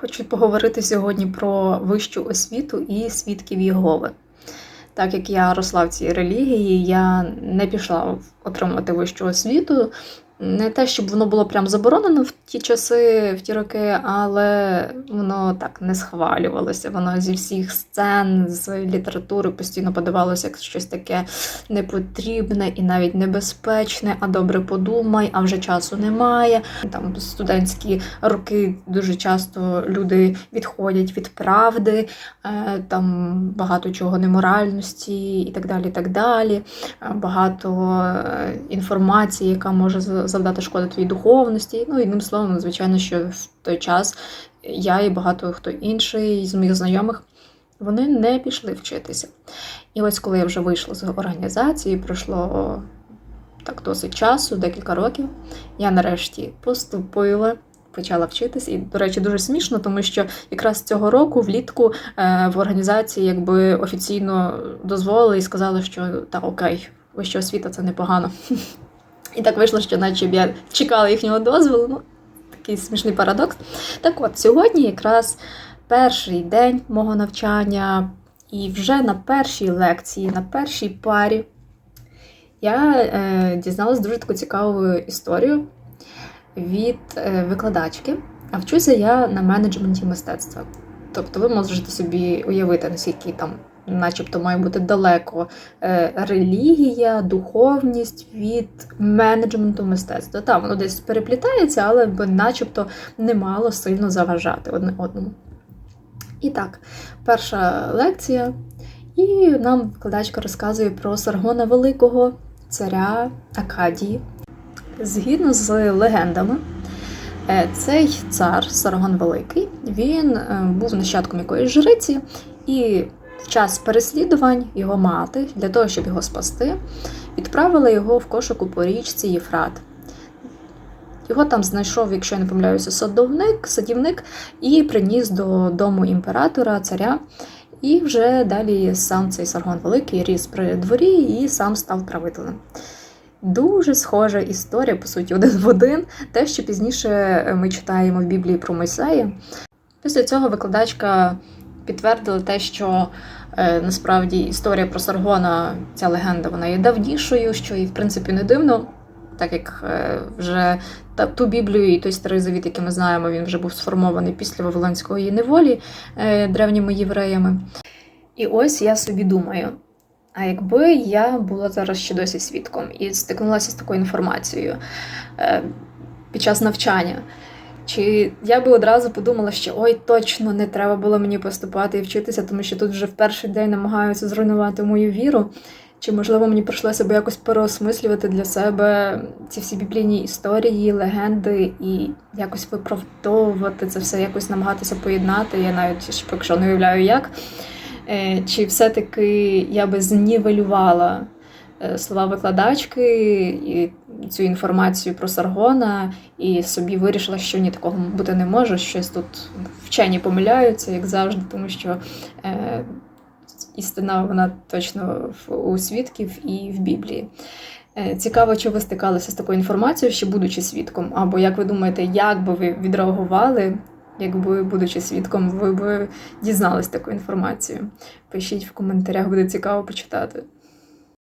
Хочу поговорити сьогодні про вищу освіту і свідків Єгови. Так як я росла в цій релігії, я не пішла отримати вищу освіту. Не те, щоб воно було прям заборонено в ті часи, в ті роки, але воно так не схвалювалося. Воно зі всіх сцен, з літератури постійно подавалося як щось таке непотрібне і навіть небезпечне. А добре подумай, а вже часу немає. Там студентські роки дуже часто люди відходять від правди, е, там багато чого неморальності і так далі. і так далі. Е, Багато е, інформації, яка може завдати шкоди твоїй духовності. Ну, одним словом, звичайно, що в той час я і багато хто інший з моїх знайомих вони не пішли вчитися. І ось коли я вже вийшла з організації, пройшло так досить часу, декілька років, я нарешті поступила. Почала вчитись, і, до речі, дуже смішно, тому що якраз цього року влітку е, в організації якби офіційно дозволили і сказали, що та окей, вища освіта це непогано. І так вийшло, що наче б я чекала їхнього дозволу. Ну, такий смішний парадокс. Так от, сьогодні якраз перший день мого навчання, і вже на першій лекції, на першій парі, я е, дізналась дуже таку цікаву історію від е, викладачки. А вчуся я на менеджменті мистецтва. Тобто ви можете собі уявити, наскільки там, начебто, має бути далеко е, релігія, духовність від менеджменту мистецтва. Там воно десь переплітається, але би начебто не мало сильно заважати одне одному. І так, перша лекція, і нам викладачка розказує про Саргона Великого, царя Акадії. Згідно з легендами, е, цей цар Саргон Великий він е, був нащадком якоїсь жриці, і в час переслідувань його мати, для того, щоб його спасти, відправила його в кошику по річці Єфрат. Його там знайшов, якщо я не помиляюся, садовник, садівник, і приніс до дому імператора, царя. І вже далі сам цей Саргон Великий ріс при дворі і сам став правителем. Дуже схожа історія, по суті, один в один, те, що пізніше ми читаємо в Біблії про Мойсея. Після цього викладачка підтвердила те, що е, насправді історія про Саргона, ця легенда, вона є давнішою, що і в принципі не дивно, так як е, вже ту Біблію і той старий завіт, який ми знаємо, він вже був сформований після Вавилонської неволі е, древніми євреями. І ось я собі думаю. А якби я була зараз ще досі свідком і стикнулася з такою інформацією під час навчання, чи я би одразу подумала, що ой, точно не треба було мені поступати і вчитися, тому що тут вже в перший день намагаються зруйнувати мою віру. Чи, можливо, мені прийшлося б якось переосмислювати для себе ці всі біблійні історії, легенди і якось виправдовувати це все, якось намагатися поєднати. Я навіть ще поки що не уявляю, як. Е, Чи все-таки я би знівелювала е, слова викладачки і цю інформацію про Саргона, і собі вирішила, що ні, такого бути не може. Щось тут вчені помиляються, як завжди, тому що е, істина вона точно у свідків і в Біблії. Е, Цікаво, чи ви стикалися з такою інформацією, ще будучи свідком, або як ви думаєте, як би ви відреагували, якби, будучи свідком, ви б дізнались таку інформацію? Пишіть в коментарях, буде цікаво почитати.